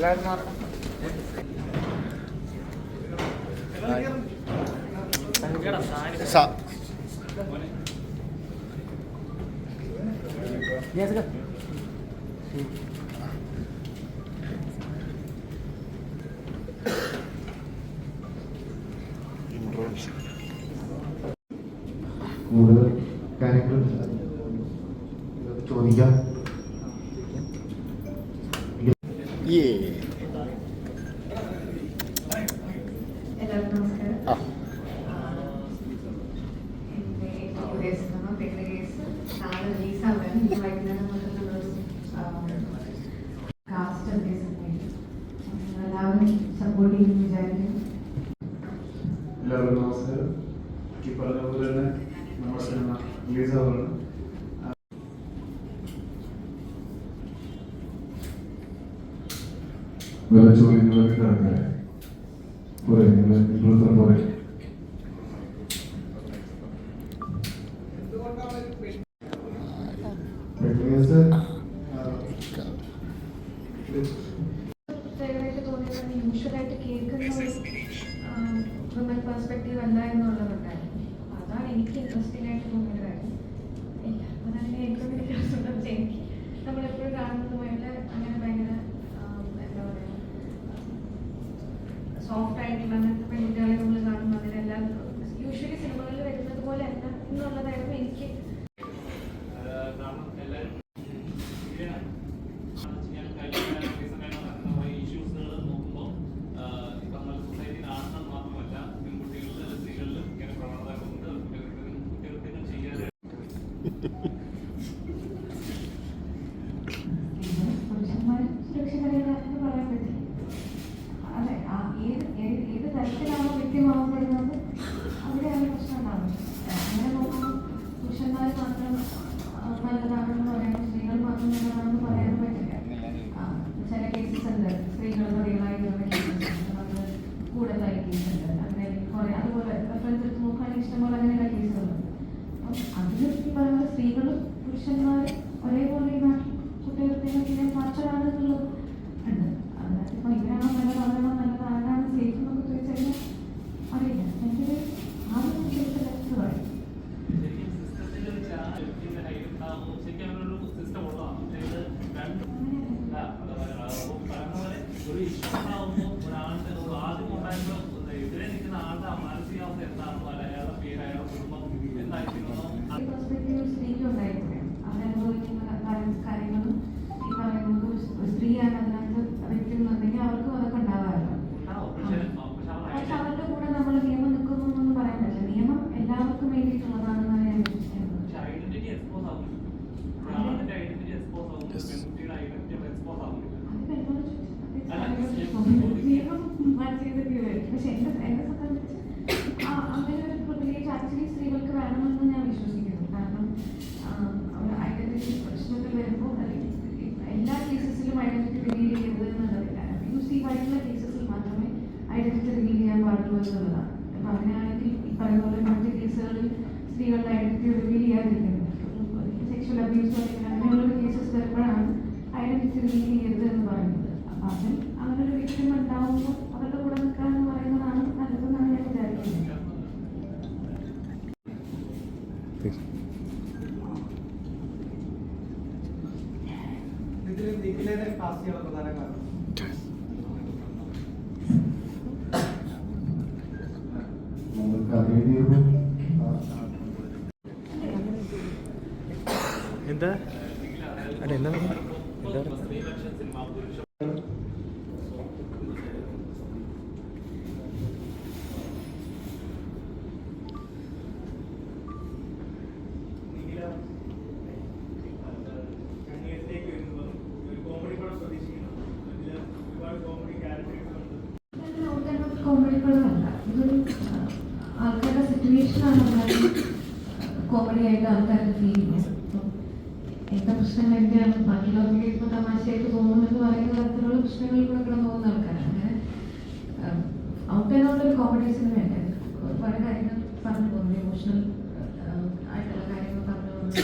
എല്ലാവരും മാറണം Yes, sir. Helen, right now one of those um, cast and disappointed. Allowing somebody in January. Hello, sir. Keep on the അത് യൂഷ്വലായിട്ട് കേൾക്കുന്ന ഒരു woman perspective അല്ല എന്നുള്ളതുണ്ടായിരുന്നു അതാണ് എനിക്ക് ഇൻട്രസ്റ്റിംഗ് ആയിട്ട് തോന്നിയൊരു കാര്യം ഇല്ല അതാണ് ഏറ്റവും വലിയ എനിക്ക്. നമ്മളെപ്പോഴും കാണുന്നതുമായിട്ട് അങ്ങനെ gente, é, é ഇതിലെ ഇതിലെ കാസികളെ പ്രധാന കാരണം കോമഡി ആയിട്ട് ആൾക്കാർക്ക് ഫീൽ ചെയ്യും എന്റെ പ്രശ്നങ്ങൾ എന്റെയാണ് ബാക്കിയുള്ളവർക്ക് ഇപ്പോൾ തമാശയായിട്ട് തോന്നുമെന്ന് പറയുന്ന തരത്തിലുള്ള അങ്ങനെ ഔട്ട് ആൻഡ് ഔട്ട് ഒരു കോമഡി പറഞ്ഞു പോകുന്നു. ഇമോഷണൽ ആയിട്ടുള്ള കാര്യങ്ങൾ പറഞ്ഞു പോകുന്നു.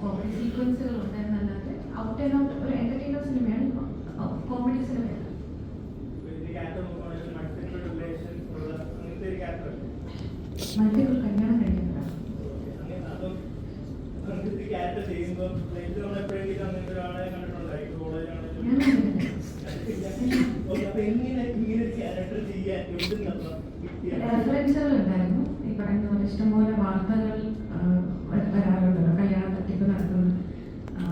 കോമഡി സീക്വൻസുകൾ ഉണ്ട് എന്നല്ലാതെ ഔട്ട് ആൻഡ് ഔട്ട് ഒരു സിനിമയാണ് കോമഡി സിനിമയാണ് ചെയ്യുമ്പോൾ ലൈഫിൽ നമ്മൾ എപ്പോഴെങ്കിലും അങ്ങനെ ഒരാളെ കോളേജാണെങ്കിലും ഞാൻ കണ്ടിട്ടില്ല. അപ്പൊ എങ്ങനെ ഇങ്ങനെ ക്യാരക്ടർ ചെയ്യാൻ ഉണ്ടായിരുന്നു. ഈ പറയുന്ന പോലെ ഇഷ്ടംപോലെ വാർത്തകൾ വരാറുണ്ടല്ലോ. കല്യാണ തട്ടിപ്പ് നടത്തുന്ന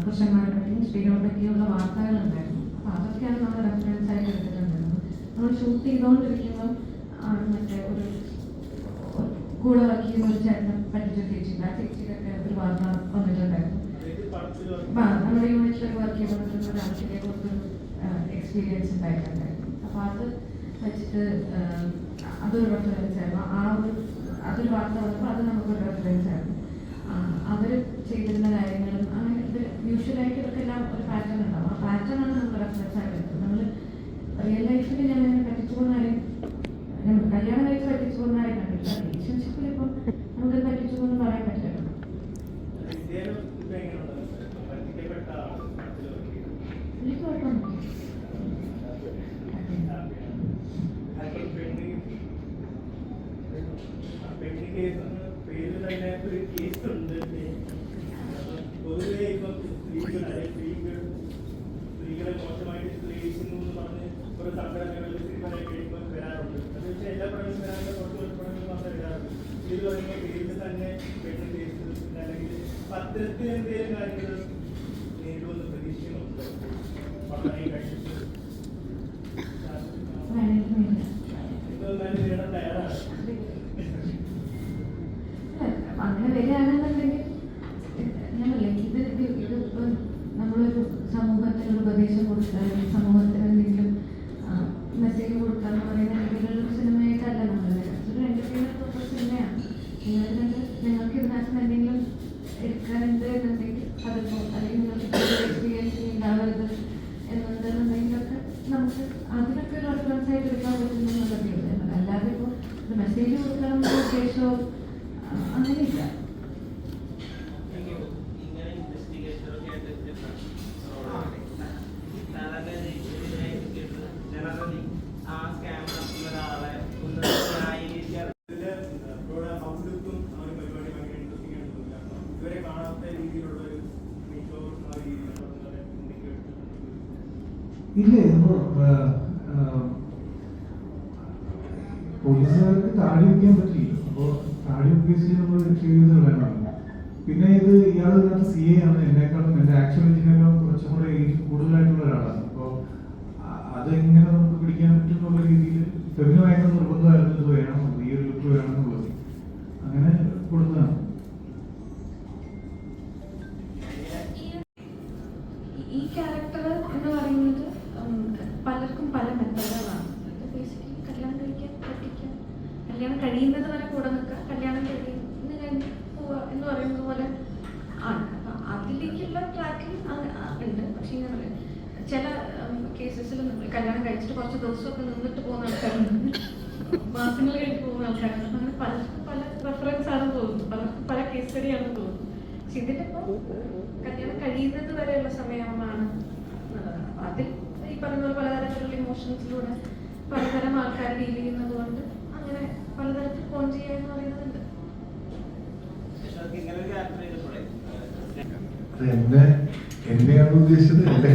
പുരുഷന്മാരെ പറ്റിയും സ്ത്രീകളെ പറ്റിയുള്ള വാർത്തകൾ ഉണ്ടായിരുന്നു. അപ്പൊ അതൊക്കെയാണ് നമ്മൾ റെഫറൻസ് ആയിട്ട് എടുത്തിട്ടുണ്ടായിരുന്നത്. നമ്മൾ ഷൂട്ട് ചെയ്തുകൊണ്ടിരിക്കുമ്പോൾ ആണ് മറ്റേ ഒരു കൂടെ വർക്ക് ചെയ്യുന്ന ഒരു ചേട്ടനെ പറ്റിച്ച ചേച്ചിണ്ട് ആ ചേച്ചിയുടെ ഒരു വാർത്ത ആ, നമ്മുടെ യൂണിറ്റിലൊക്കെ വർക്ക് ചെയ്തുകൊണ്ടിരുന്ന ഒരാൾക്കിനെ കുറിച്ചൊരു എക്സ്പീരിയൻസ് ഉണ്ടായിട്ടുണ്ടായിരുന്നു. അപ്പോൾ അത് വെച്ചിട്ട് അതൊരു റെഫറൻസ് ആയിരുന്നു. ആ ഒരു അതൊരു വാർത്ത വന്നപ്പോൾ അത് നമുക്കൊരു റെഫറൻസ് ആയിരുന്നു. അവർ ചെയ്തിരുന്ന കാര്യങ്ങളും അങ്ങനെ ഇത് യൂഷ്വലായിട്ട് ഇവർക്കെല്ലാം ഒരു പാറ്റേൺ ഉണ്ടാവും. ആ പാറ്റേൺ ആണ് നമ്മൾ റെഫറൻസ് ആയിട്ട് നമ്മൾ റിയൽ ലൈഫിൽ ഞാൻ അങ്ങനെ പറ്റിച്ചു പോകുന്നാലും കല്യാണം കഴിച്ച് പറ്റിച്ചു പോകുന്നാലും കണ്ടിട്ടില്ല. റിലേഷൻഷിപ്പിൽ ഇപ്പം നമുക്ക് പത്രത്തിൽ ഇല്ലേ? നമ്മൾ പോലീസുകാർക്ക് താടി വയ്ക്കാൻ പറ്റില്ല അപ്പോൾ താടി ഉപയോഗിച്ച് നമ്മൾ വേണം പിന്നെ ഇത് ഇയാൾ സി എ ആണ്. എന്നെക്കാളും എന്റെ ആക്ച്വൽ എഞ്ചിനേക്കാളും കുറച്ചും കൂടെ കൂടുതലായിട്ടുള്ള ഒരാളാണ് അപ്പോൾ അതെങ്ങനെ നമുക്ക് പിടിക്കാൻ പറ്റും എന്നുള്ള രീതിയിൽ ഫെമിനുമായിട്ട് നിർബന്ധമായിരുന്നു ഇത് വേണം ഈ ഒരു ലുക്ക് വേണം എന്നുള്ളത് അങ്ങനെ കൊടുത്തതാണ് ഈ- ഈ ക്യാരക്ടർ എന്ന് പറയുന്നത് ഉം, പലർക്കും പല മെത്തേഡുകളാണ് ബേസിക്കലി കല്യാണം കഴിക്കാൻ പറ്റിക്കാൻ കല്യാണം കഴിയുന്നത് വരെ കൂടെ നിൽക്കുക. കല്യാണം കഴിയുന്ന എന്ന് പറയുന്നത് പോലെ ആണ്. അപ്പം അതിലേക്കുള്ള ട്രാക്കിംഗ് ഉണ്ട്. പക്ഷേ ഞാൻ പറയാം. ചില കേസസിൽ കല്യാണം കഴിച്ചിട്ട് കുറച്ച് ദിവസമൊക്കെ നിന്നിട്ട് പോകുന്ന ആൾക്കാരുണ്ട്. മാസങ്ങൾ കഴിഞ്ഞ് പോകുന്ന ആൾക്കാരുണ്ട്. അങ്ങനെ പലർക്കും പല റെഫറൻസ് ആണെന്ന് തോന്നുന്നു. പലർക്കും പല കേസ് സ്റ്റഡിയാണെന്ന് തോന്നുന്നു. പക്ഷെ ഇതിലിപ്പോൾ കല്യാണം കഴിയുന്നത് വരെയുള്ള സമയമാണ്. അതിൽ ഈ പറഞ്ഞ പോലെ പലതരത്തിലുള്ള ഇമോഷൻസിലൂടെ പലതരം ആൾക്കാർ ഡീൽ ചെയ്യുന്നത് കൊണ്ട് അങ്ങനെ പലതരത്തിൽ ഫോൺ ചെയ്യാന്ന് പറയുന്നുണ്ട്. ഒരു എന്നെ എന്നെയാണ് ഉദ്ദേശിച്ചത് എന്റെ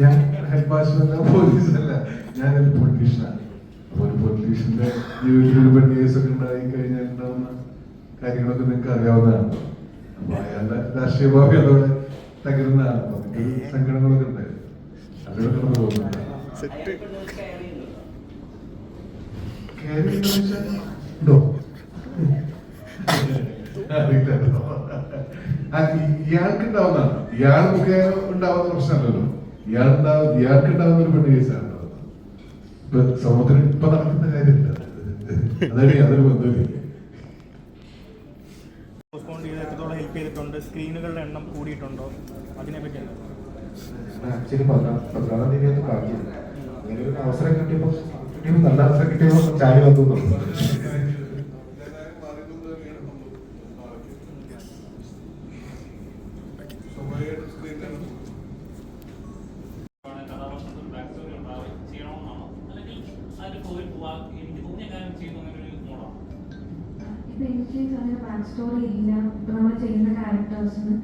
ഞാൻ ഹെഡ് പോലീസ് അല്ല ഞാനൊരു പൊളിറ്റീഷ്യനാണ് ഒരു പൊളിറ്റീഷ്യന്റെ ജീവിതത്തിൽ ഒരു പെണ്ണ് ഉണ്ടായി കഴിഞ്ഞാൽ ഉണ്ടാവുന്ന കാര്യങ്ങളൊക്കെ നിങ്ങൾക്ക് അറിയാവുന്നതാണ്. അപ്പോൾ അയാളുടെ രാഷ്ട്രീയ ഭാവി അതോടെ തകരുന്നതാണ്. സങ്കടങ്ങളൊക്കെ ആ, ഇയാൾക്ക് ഉണ്ടാവുന്നതാണ് ഇയാൾ മുഖേന ഉണ്ടാവുന്ന പ്രശ്നമല്ലല്ലോ ഇയാൾ ഉണ്ടാവുന്ന ഇയാൾക്ക് ഉണ്ടാവുന്ന ഒരു പെണ്ണ് കേസാണ് ഇപ്പൊ സമൂഹത്തിൽ ഇപ്പൊ നടക്കുന്ന കാര്യമില്ല അതൊരു യാതൊരു ബന്ധമില്ല പോസ്റ്റ്പോൺ ചെയ്ത് എത്രത്തോളം ഹെൽപ്പ് ചെയ്തിട്ടുണ്ട് സ്ക്രീനുകളുടെ എണ്ണം കൂടിയിട്ടുണ്ടോ? അതിനെപ്പറ്റി ആക്ച്വലി പന്ത്രണ്ടാം തീയതി ഒന്ന് ബാക്കിയുണ്ട് അങ്ങനെ ഒരു അവസരം കിട്ടിയപ്പോൾ കിട്ടിയപ്പോൾ നല്ല അവസരം കിട്ടിയപ്പോൾ ചാടി വന്നു എന്നുള്ളൂ. കഥാപാത്രത്തിൽ ബാക്ക് സ്റ്റോറി ഉണ്ടാവും ചെയ്യണമെന്നാണോ അല്ലെങ്കിൽ അതിൽ പോയി പോവാ എനിക്ക് തോന്നിയ കാര്യം ചെയ്യുന്ന അങ്ങനെ ഒരു മോഡാണ് മീൻസ് അങ്ങനെ ബാക്ക് സ്റ്റോറി ഇല്ല ഇപ്പം നമ്മൾ ചെയ്യുന്ന ക്യാരക്ടേഴ്സിന്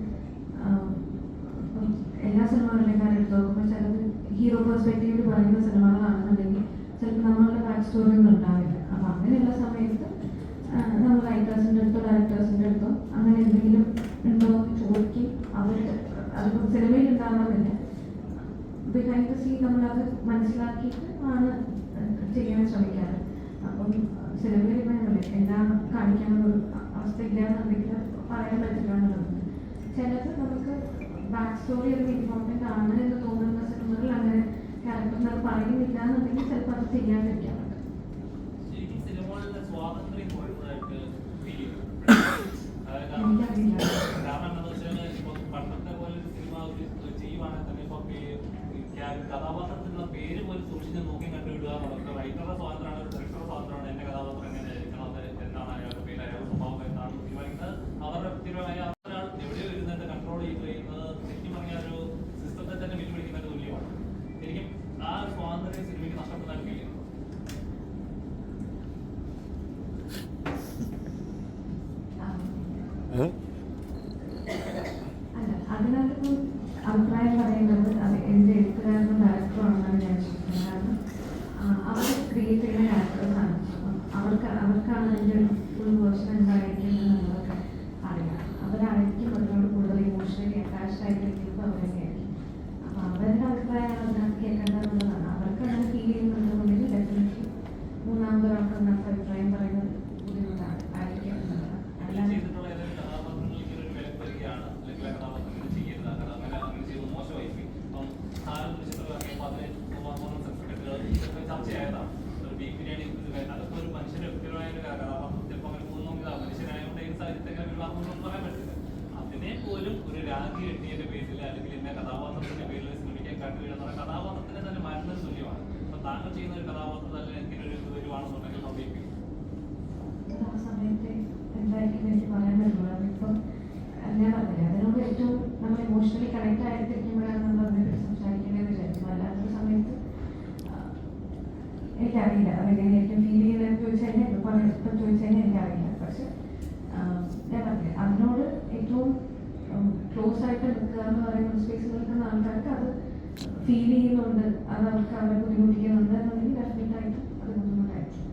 എല്ലാ സിനിമകളിലേക്കാണ് എടുത്ത് നോക്കുമ്പോൾ ചിലത് ഹീറോ പെർസ്പെക്റ്റീവിൽ പറയുന്ന സിനിമകളാണെന്നുണ്ടെങ്കിൽ ചിലപ്പോൾ നമ്മളുടെ ബാക്ക് സ്റ്റോറി ഒന്നും ഉണ്ടാവില്ല. അപ്പം അങ്ങനെയുള്ള സമയത്ത് നമ്മൾ റൈറ്റേഴ്സിന്റെ അടുത്തോ ഡയറക്ടേഴ്സിന്റെ അടുത്തോ അങ്ങനെ എന്തെങ്കിലും ഉണ്ടോ എന്ന് ചോദിക്കും. അവരുടെ അതിപ്പോൾ സിനിമയിൽ ഉണ്ടാവണമെന്നില്ല ബിഹൈൻഡ് ദ സീൻ നമ്മളത് മനസ്സിലാക്കിയിട്ട് ആണ് ചെയ്യാൻ ശ്രമിക്കാറ്. അപ്പം സിനിമയിൽ ഇപ്പം എന്താണ് കാണിക്കാനുള്ള അവസ്ഥ ഇല്ലാന്നുണ്ടെങ്കിൽ പറയാൻ പറ്റില്ല എന്നുള്ളത്. ചിലത് നമുക്ക് ബാക്ക് സ്റ്റോറി ഒരു ഇമ്പോർട്ടന്റ് ആണ് എന്ന് തോന്നുന്ന സിനിമകളിൽ അങ്ങനെ ക്യാരക്ടറിനത് പറയുന്നില്ല എന്നുണ്ടെങ്കിൽ ചിലപ്പോൾ അത് ചെയ്യാണ്ടിരിക്കാറുണ്ട് ശരിക്കും സ്വാതന്ത്ര്യം കുറയുന്നതായിട്ട് ഫീൽ ചെയ്യും അതായത് എനിക്കറിയില്ല. കാരണം എന്താണെന്ന് വെച്ചാൽ ഇപ്പൊ പണ്ടത്തെ പോലെ ഒരു സിനിമ ഒരു ചെയ്യുവാണെങ്കിൽ തന്നെ ഇപ്പൊ പേ- കഥാപാത്രത്തിനുള്ള പേര് പോലും സൂക്ഷിച്ച് നോക്കി കണ്ടുവിടുക റൈറ്ററുടെ സ്വാതന്ത്ര്യമാണ് ഡയറക്ടറുടെ സ്വാതന്ത്ര്യമാണ് എന്റെ കഥാപാത്രം എങ്ങനെ ആയിരിക്കണം അത് എന്താണ് അയാളുടെ പേര് അയാളുടെ സ്വഭാവം എന്താണ് തീരുമാനിക്കുന്നത് അവരുടെ വ്യക്തിപരമായ ഒരാൾ എവിടെയോ ഇരുന്നിട്ട് കൺട്രോൾ ചെയ്യുന്നത് ശരിക്കും പറഞ്ഞാൽ ഒരു സിസ്റ്റത്തെ തന്നെ വെല്ലുവിളിക്കുന്നതിന് തുല്യമാണ് ശരിക്കും ആ ഒരു സ്വാതന്ത്ര്യം സിനിമയ്ക്ക് നഷ്ടപ്പെട്ടതായിട്ട് ഫീൽ ചെയ്യുന്നു ആ. ഏ? അല്ല അതിനകത്ത് അഭിപ്രായം പറയുന്നത് അത് എന്റെ എഴുത്തുകാരനും ഡയറക്ടറുമാണെന്നാണ് ഞാൻ ചോദിക്കുന്നത് കാരണം അവർ ക്രിയേറ്റ് ചെയ്യുന്ന ക്യാരക്ടേഴ്സാണ് അപ്പം അവർക്ക് അവർക്കാണ് അതിന്റെ ഫുൾ വേർഷൻ എന്തായിരിക്കും എന്നുള്ളതൊക്കെ അറിയാം അവരായിരിക്കും അതിനോട് കൂടുതൽ ഇമോഷണലി അറ്റാച്ച്ഡ് ആയിട്ടിരിക്കുന്നത് അവർ തന്നെയായിരിക്കും അപ്പം അവരുടെ അഭിപ്രായമാണ് അതിനകത്ത് കേൾക്കേണ്ടതെന്നുള്ളതാണ് അവർക്ക് അങ്ങനെ ഫീൽ ചെയ്യുന്നുണ്ടെന്നുണ്ടെങ്കിൽ ഡെഫിനറ്റ്ലി മൂന്നാമതൊരാൾക്ക് അതിനകത്ത് അഭിപ്രായം പറയുന്നത് ബുദ്ധിമുട്ടാണ് ആയിരിക്കും എന്നുള്ളതാണ് അങ്ങനെ അല്ലാതെ ചെയ്തിട്ടുള്ള ഏതെങ്കിലും കഥാപാത്രങ്ങൾക്ക് ഒരു വില വരികയാണ് അല്ലെങ്കിൽ ആ കഥാപാത്രം ഇങ്ങനെ ചെയ്യരുത് ആ കഥ അങ്ങനെ അങ്ങനെ ചെയ്ത് മോശമായി പോയി അപ്പം താരം ചിത്രം ഇറങ്ങിയപ്പോൾ അതിന് മൂന്ന് സെക്രട്ടറികൾ ഇതൊക്കെ ചർച്ചയായതാണ് ഒരു ബീഫ് ബിരിയാണി ഇത് വേണ്ട അതൊക്കെ ഒരു മനുഷ്യന്റെ വ്യക്തിപരമായ ഒരു കഥാപാത്രം ചിലപ്പോൾ അങ്ങനെ പോകുന്നെങ്കിൽ ആ മനുഷ്യനായതുകൊണ്ട് ഈ അങ്ങനെ പറയാൻ പറ്റില്ല. അതിനെ പോലും ഒരു രാഗി എട്ടിയുടെ പേരിൽ അല്ലെങ്കിൽ എന്നെ കഥാപാത്രത്തിന്റെ പേരിൽ ശ്രമിക്കാൻ കണ്ടുവരുന്ന കഥാപാത്രത്തിനെ തന്നെ മാറ്റുന്നത് തുല്യമാണ്. അപ്പൊ താങ്കൾ ചെയ്യുന്ന ഒരു കഥാപാത്രത്തിൽ അല്ലെങ്കിൽ എനിക്ക് ഒരു വരുവാണെന്നുണ്ടെങ്കിൽ സംഭവിക്കും സമയത്ത് എന്തായിരിക്കും എനിക്ക് പറയാൻ പറ്റുള്ളൂ. അതിപ്പം ഞാൻ പറഞ്ഞില്ല അതിനോട് ഏറ്റവും നമ്മൾ ഇമോഷണലി കണക്ട് ആയിട്ടിരിക്കുമ്പോഴാണ് നമ്മൾ അതിനെപ്പറ്റി സംസാരിക്കേണ്ടത് വിചാരിക്കുന്നത് അല്ലാത്ത സമയത്ത് ആ, എനിക്കറിയില്ല അതെങ്ങനെയായിരിക്കും ഫീൽ ചെയ്യുന്നതെന്ന് ചോദിച്ചു കഴിഞ്ഞാൽ ഇപ്പം പറയാം ഇപ്പം ചോദിച്ചു കഴിഞ്ഞാൽ എനിക്കറിയില്ല പക്ഷെ ആ, ഞാൻ പറഞ്ഞില്ല അതിനോട് ഏറ്റവും ക്ലോസ് ആയിട്ട് നിൽക്കുക എന്ന് പറയുന്ന സ്പേസിൽ നിൽക്കുന്ന ആൾക്കാർക്ക് അത് ഫീൽ ചെയ്യുന്നുണ്ട്. അത് അവർക്ക് അവരെ ബുദ്ധിമുട്ടിക്കുന്നുണ്ട്. എന്നുണ്ടെങ്കിൽ ഡെഫിനറ്റ് ആയിട്ട് അത് ബുദ്ധിമുട്ടായിരിക്കും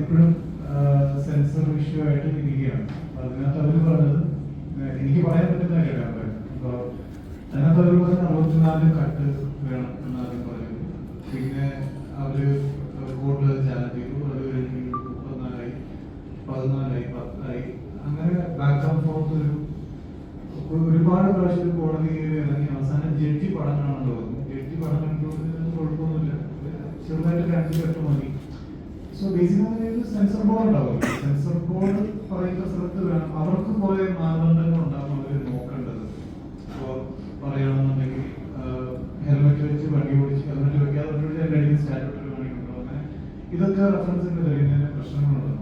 ഇപ്പോഴും സെൻസർ ഇഷ്യൂ ആയിട്ട് ഇരിക്കുകയാണ്. അതിനകത്ത് അവർ പറഞ്ഞത് എനിക്ക് പറയാൻ പറ്റുന്ന കാര്യമാണ്. അതിനകത്ത് അവർ പറഞ്ഞ അറുപത്തിനാല് കട്ട് വേണം എന്നാണ് പറഞ്ഞത് പിന്നെ അവർ കോർട്ടിൽ ചാലഞ്ച് ചെയ്തു അത് കഴിഞ്ഞ് മുപ്പത്തിനാലായി പതിനാലായി പത്തായി. അങ്ങനെ ബാക്ക് ആൻഡ് ഫോർത്ത് ഒരു ഒരു- ഒരുപാട് പ്രാവശ്യം ഒരു കോടതി ഇറങ്ങി. അവസാനം ജഡ്ജി പടം തോന്നുന്നു വന്നു ജഡ്ജി പടം കണ്ടുകൊണ്ട് കുഴപ്പമൊന്നുമില്ല. ചെറുതായിട്ട് രണ്ട് മതി. സോ ബേസിക്കലി സെൻസർ ബോർഡ് ഉണ്ടാവും. സെൻസർ ബോർഡ് പറയുന്ന സ്ഥലത്ത് വേണം. അവർക്ക് കുറെ മാനദണ്ഡങ്ങൾ ഉണ്ടാവും അവർ നോക്കേണ്ടത് ഇപ്പോൾ പറയുകയാണെന്നുണ്ടെങ്കിൽ ഹെൽമെറ്റ് വെച്ച് വണ്ടി ഓടിച്ച് ഹെൽമെറ്റ് വെക്കാതെ വണ്ടി ഓടിച്ച് എന്റെ അടിയിൽ സ്റ്റാറ്റോട്ടറി കാണിക്കുന്നുണ്ടോ അങ്ങനെ ഇതൊക്കെ റെഫറൻസിന്റെ തെളിയുന്നതിന് പ്രശ്നങ്ങളുണ്ട്.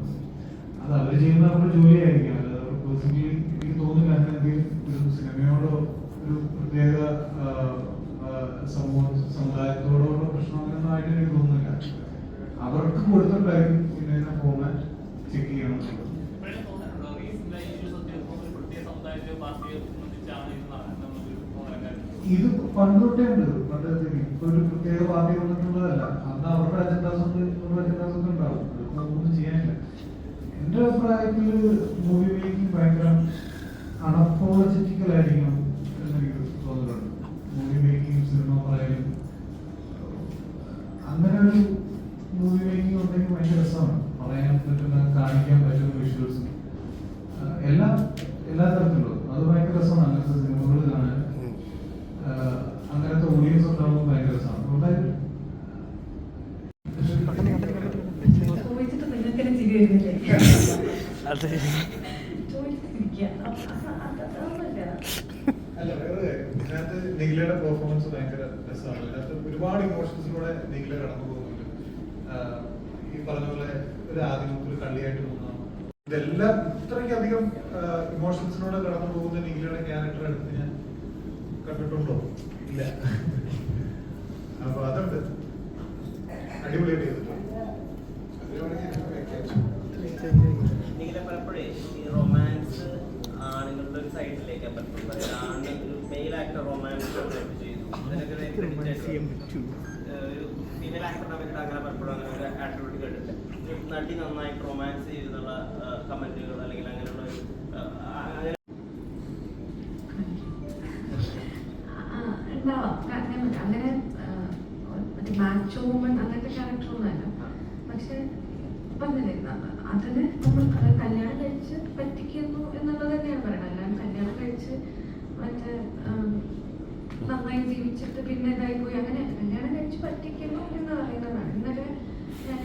അത് അവർ ചെയ്യുന്ന അവരുടെ ജോലിയായിരിക്കും. അല്ലാതെ അവർ പേഴ്സണലി എനിക്ക് തോന്നുന്നില്ല അല്ലെങ്കിൽ ഒരു സിനിമയോടോ ഒരു പ്രത്യേക സമൂഹ സമുദായത്തോടുള്ള പ്രശ്നം അങ്ങനെയൊന്നും ആയിട്ട് എനിക്ക് തോന്നുന്നില്ല. അവർക്ക് കൊടുത്തിട്ടായിരിക്കും പിന്നെ ഫോമാറ്റ് ചെക്ക് ചെയ്യണം പ്രത്യേക സമുദായത്തെ ഇത് പണ്ട് തൊട്ടേ ഉണ്ട് പണ്ട് ഇപ്പൊ ഒരു പ്രത്യേക പാർട്ടി വന്നിട്ടുള്ളതല്ല. അന്ന് അവരുടെ അജണ്ടാസ് അവരുടെ ഇവരുടെ ഉണ്ടാവും. നമുക്കൊന്നും ചെയ്യാനില്ല. എന്റെ അഭിപ്രായത്തിൽ മൂവി മേക്കിംഗ് ഭയങ്കര അണപ്പോളജറ്റിക്കൽ എന്നെനിക്ക് തോന്നുന്നുണ്ട് മൂവി മേക്കിംഗ് സിനിമ പറയലും അങ്ങനെ ഒരു മൂവി മേക്കിംഗ് ഉണ്ടെങ്കിൽ ഭയങ്കര രസമാണ് പറയാൻ പറ്റുന്ന കാണിക്കാൻ പറ്റുന്ന വിഷ്വൽസ് എല്ലാം എല്ലാ തരത്തിലും അത് ഭയങ്കര രസമാണ് അങ്ങനത്തെ സിനിമകൾ കാണാൻ ആഹ് അങ്ങനത്തെ ഓഡിയൻസ് ഉണ്ടാവുമ്പോൾ ഭയങ്കര രസമാണ് അതുകൊണ്ട് ചോദിച്ചിട്ട് നിങ്ങൾക്ക് തന്നെ ചിരി വരുന്നില്ലേ അതെ ചോദിച്ചിട്ട് ചിരിക്കുക അപ്പൊ അത് അത് അതൊന്നുമല്ല. അല്ല വേറെ കാര്യം. ഇതിനകത്ത് നിഖിലയുടെ പെർഫോമൻസ് ഭയങ്കര രസമാണ്. ഇതിനകത്ത് ഒരുപാട് ഇമോഷൻസിലൂടെ നിഖില കടന്നു പോകുന്നുണ്ട്. ഈ പറഞ്ഞ പോലെ ഒരു ആദ്യം ഒരു കള്ളിയായിട്ട് തോന്നുന്നു. ഇതെല്ലാം ഇത്രയ്ക്കധികം ഇമോഷൻസിലൂടെ കടന്നു പോകുന്ന നിഖിലയുടെ ക്യാരക്ടർ എടുത്ത് ഞാൻ കണ്ടിട്ടുണ്ടോ ഇല്ല അപ്പൊ അതുണ്ട് അടിപൊളിയായിട്ട് ചെയ്തിട്ടുണ്ട് ഈ റൊമാൻസ് ആണുങ്ങളുടെ ഒരു സൈഡിലേക്ക് ആണ് ഒരു മെയിൽ ആക്ടർ റൊമാൻസ് ചെയ്തു. ഒരു ഫീമെയിൽ ആക്ടറിനെ പറ്റിയിട്ട് അങ്ങനെ പലപ്പോഴും അങ്ങനെ ഒരു ആട്രിബ്യൂട്ട് കേട്ടിട്ട് ഒരു നടി നന്നായിട്ട് റൊമാൻസ് ചെയ്തെന്നുള്ള കമന്റുകൾ അല്ലെങ്കിൽ അങ്ങനെയുള്ള ഒരു ഏഹ് അങ്ങനെ ആ, ഉണ്ടാവാം കാരണം അങ്ങനെ ആ, മറ്റേ മാച്ചോ വുമൺ അങ്ങനത്തെ ക്യാരക്ടറൊന്നും അല്ല പക്ഷെ പറഞ്ഞില്ലേ ന- അതിന് നമ്മൾ അത് കല്യാണം കഴിച്ച് പറ്റിക്കുന്നു എന്നുള്ളത് തന്നെയാണ് പറയുന്നത് അല്ലാതെ കല്യാണം കഴിച്ച് മറ്റേ നന്നായി ജീവിച്ചിട്ട് പിന്നെ ഇതായി പോയി അങ്ങനെ കല്യാണം കഴിച്ച് പറ്റിക്കുന്നു എന്ന് പറയുന്നതാണ് ഇന്നലെ ഞാൻ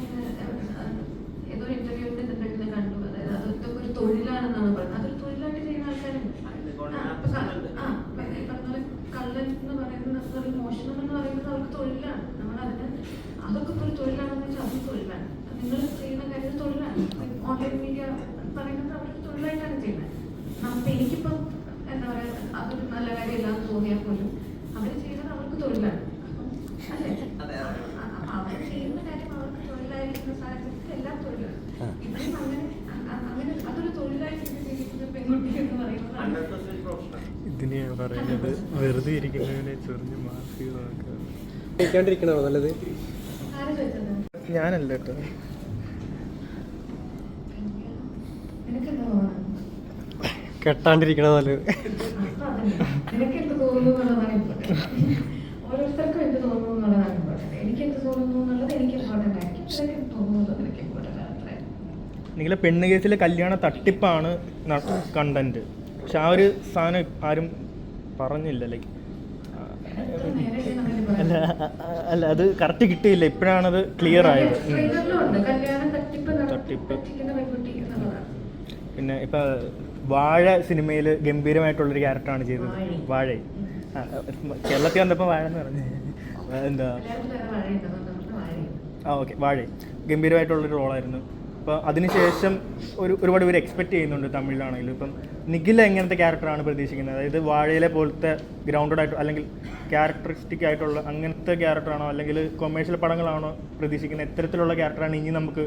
ഏതോ ഇന്റർവ്യൂവിന്റെ ഇതിന്റെ കണ്ടു അതായത് അതൊക്കെ ഒരു തൊഴിലാണെന്നാണ് പറയുന്നത് അതൊരു തൊഴിലായിട്ട് ചെയ്യുന്ന ആൾക്കാരുണ്ട് അതുകൊണ്ട് ആ, അപ്പൊ ക- ആ, ഈ പറഞ്ഞ പോലെ കള്ളൻ എന്ന് പറയുന്നത് ഒരു മോഷണം എന്ന് പറയുന്നത് അവർക്ക് തൊഴിലാണ് നമ്മൾ അതിന് അതൊക്കെ ഇപ്പൊ ഒരു തൊഴിലാണെന്ന് വെച്ചാൽ അതും തൊഴിലാണ് നിങ്ങൾ ചെയ്യുന്ന കാര്യം തൊഴിലാണ് ഓൺലൈൻ മീഡിയ പറയുന്നത് അവർക്ക് തൊഴിലായിട്ടാണ് ചെയ്യുന്നത് നമുക്ക് എനിക്കിപ്പം എന്താ പറയാ അതൊരു നല്ല കാര്യമില്ലാന്ന് തോന്നിയാൽ പോലും അവർ ചെയ്യുന്നത് അവർക്ക് തൊഴിലാണ് അപ്പം അല്ലേ അതെ, അതെ. ആ, അപ്പൊ അവർ ചെയ്യുന്ന കാര്യം അവർക്ക് തൊഴിലായിരിക്കുന്ന സാഹചര്യത്തിൽ എല്ലാം തൊഴിലാണ് ഇവിടെയും അങ്ങനെ അ- അ- അങ്ങനെ അതൊരു തൊഴിലായിട്ട് എന്ന് പറയുന്നത് വെറുതെ ഇരിക്കുന്നതിനെ ചൊറിഞ്ഞ് മാഫി കഴിക്കാണ്ടിരിക്കണോ നല്ലത്. ഞാനല്ല കേട്ടോ. കെട്ടാണ്ടിരിക്കണ നല്ലത് അപ്പൊ അതന്നെ. നിനക്കെന്ത് തോന്നുന്നു എന്നുള്ളതാണ് ഇമ്പോർട്ടന്റ് ഓരോരുത്തർക്കും എന്ത് തോന്നുന്നു എന്നുള്ളതാണ് ഇമ്പോർട്ടന്റ് എനിക്ക് എന്ത് തോന്നുന്നു എന്നുള്ളത് എനിക്ക് ഇമ്പോർട്ടന്റ് ആയിരിക്കും നിനക്ക് എന്ത് തോന്നുന്നു എന്നുള്ളത് നിനക്ക് ഇമ്പോർട്ടന്റ് ആണ് നിങ്ങളെ പെണ്ണ് കേസിലെ കല്യാണ തട്ടിപ്പാണ് കണ്ടന്റ് പക്ഷെ ആ ഒരു സാധനം ആരും പറഞ്ഞില്ല ലൈക്ക് അല്ല അല്ല അത് കറക്റ്റ് കിട്ടിയില്ല. ഇപ്പോഴാണത് ക്ലിയർ ആയത്. തട്ടിപ്പ് പിന്നെ ഇപ്പൊ വാഴ സിനിമയിൽ ഗംഭീരമായിട്ടുള്ളൊരു ക്യാരക്ടറാണ് ചെയ്തത്. വാഴ. കേരളത്തിൽ വന്നപ്പോൾ വാഴ എന്ന് പറഞ്ഞു. എന്താ ആ ഓക്കെ. വാഴ. ഗംഭീരമായിട്ടുള്ളൊരു റോളായിരുന്നു അപ്പോൾ അതിനുശേഷം ഒരു ഒരുപാട് പേര് എക്സ്പെക്ട് ചെയ്യുന്നുണ്ട് തമിഴിലാണെങ്കിലും. ഇപ്പം നിഖിൽ എങ്ങനത്തെ ക്യാരക്ടറാണ് പ്രതീക്ഷിക്കുന്നത്? അതായത് വാഴയിലെ പോലത്തെ ഗ്രൗണ്ടഡ് ആയിട്ട് അല്ലെങ്കിൽ ക്യാരക്ടറിസ്റ്റിക് ആയിട്ടുള്ള അങ്ങനത്തെ ക്യാരക്ടറാണോ അല്ലെങ്കിൽ കൊമേഴ്ഷ്യൽ പടങ്ങളാണോ പ്രതീക്ഷിക്കുന്നത്? എത്തരത്തിലുള്ള ക്യാരക്ടറാണ് ഇനി നമുക്ക്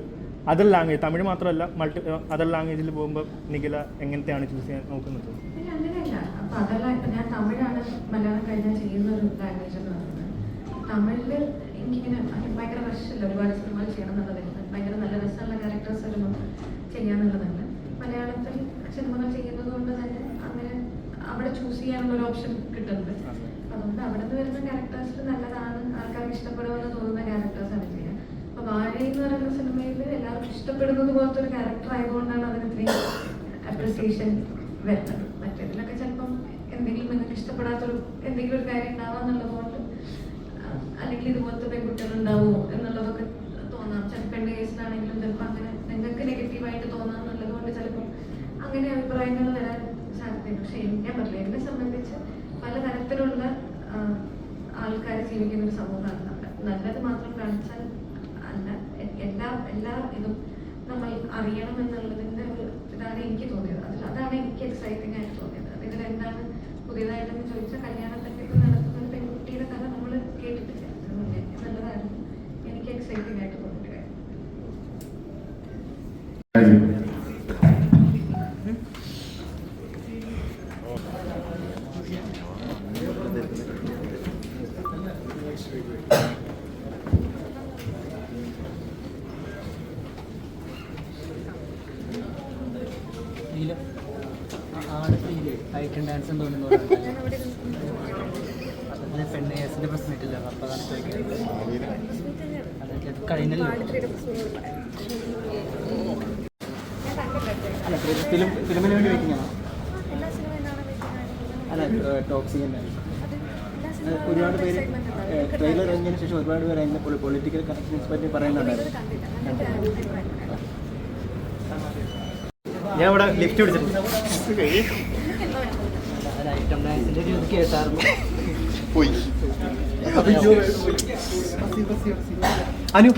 അതർ ലാംഗ്വേജ് തമിഴ് മാത്രമല്ല മൾട്ടി അതർ ലാംഗ്വേജിൽ പോകുമ്പോൾ നിഖില എങ്ങനത്തെയാണ് ചൂസ് ചെയ്യാൻ നോക്കുന്നത്? ഞാൻ തമിഴാണ് മലയാളം കഴിഞ്ഞാൽ ചെയ്യുന്ന ഒരു ലാംഗ്വേജ് എനിക്കിങ്ങനെ ഭയങ്കര റഷല്ല ഒരുപാട് സിനിമകൾ ചെയ്യണം എന്നുള്ളതില്ല? ഭയങ്കര നല്ല രസമുള്ള ക്യാരക്ടേഴ്സ് വരുമ്പോൾ ചെയ്യാന്നുള്ളതാണ് മലയാളത്തിൽ സിനിമകൾ ചെയ്യുന്നത് കൊണ്ട് തന്നെ അങ്ങനെ അവിടെ ചൂസ് ചെയ്യാനുള്ള ഒരു ഓപ്ഷൻ കിട്ടുന്നുണ്ട്. അതുകൊണ്ട് അവിടെ നിന്ന് വരുന്ന ക്യാരക്ടേഴ്സ് നല്ലതാണ്. ആൾക്കാർക്ക് ഇഷ്ടപ്പെടുമെന്ന് തോന്നുന്ന ക്യാരക്ടേഴ്സാണ് ചെയ്യുക. അപ്പൊ വാഴ എന്ന് പറയുന്ന സിനിമയിൽ എല്ലാവർക്കും ഇഷ്ടപ്പെടുന്നത് പോലത്തെ ഒരു ക്യാരക്ടർ ആയതുകൊണ്ടാണ് അതിന് ഇത്രയും അപ്രിസിയേഷൻ വരുന്നത്. മറ്റേതിലൊക്കെ ചിലപ്പം എന്തെങ്കിലും നിങ്ങൾക്ക് ഇഷ്ടപ്പെടാത്തൊരു എന്തെങ്കിലും ഒരു കാര്യം ഉണ്ടാവാന്നുള്ളത് കൊണ്ട് അല്ലെങ്കിൽ ഇതുപോലത്തെ പെൺകുട്ടികൾ ഉണ്ടാവുമോ ചില കേസിലാണെങ്കിലും ചിലപ്പോൾ അങ്ങനെ നിങ്ങൾക്ക് നെഗറ്റീവായിട്ട് തോന്നാം എന്നുള്ളത് കൊണ്ട് ചിലപ്പോൾ അങ്ങനെ അഭിപ്രായങ്ങൾ വരാൻ സാധ്യതയുണ്ട്. പക്ഷെ ഞാൻ പറ്റില്ല. എന്നെ സംബന്ധിച്ച് പലതരത്തിലുള്ള ആൾക്കാർ ജീവിക്കുന്ന ഒരു സമൂഹമാണ് നല്ലത് മാത്രം കാണിച്ചാൽ അല്ല. എല്ലാ എല്ലാ ഇതും നമ്മൾ അറിയണം എന്നുള്ളതിന്റെ ഒരു ഇതാണ് എനിക്ക് തോന്നിയത്. അതിൽ അതാണ് എനിക്ക് എക്സൈറ്റിംഗ് ആയിട്ട് തോന്നിയത്. അതിൽ എന്താണ് പുതിയതായിട്ടെന്ന് ചോദിച്ചാൽ കല്യാണത്തെ നടത്തുന്ന ഐറ്റം ഡാൻസ് പെണ്ണ് കേസിന്റെ പ്രശ്നമില്ല അപ്പൊ അതാണ് ചോദിക്കുന്നത്. കഴിഞ്ഞല്ലോ. അല്ല ഫിലിം ഫിലിമിന് വേണ്ടി വെയിറ്റിംഗ് അല്ല ടോക്സിക് ഒരുപാട് പേര് ട്രെയിലർ ഇറങ്ങിയതിന് ശേഷം ഒരുപാട് പേര് അതിന്റെ പൊളിറ്റിക്കൽ കണക്ഷൻസ് പറ്റി പറയുന്നുണ്ടായിരുന്നു. ഞാൻ ഇവിടെ ലിഫ്റ്റ് പിടിച്ചിട്ടുണ്ട്. ഐറ്റം ഡാൻസിന്റെ ഒരു ഇത് കേട്ടായിരുന്നു Anu.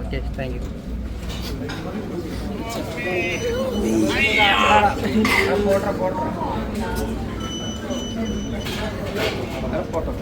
Okay thank you photo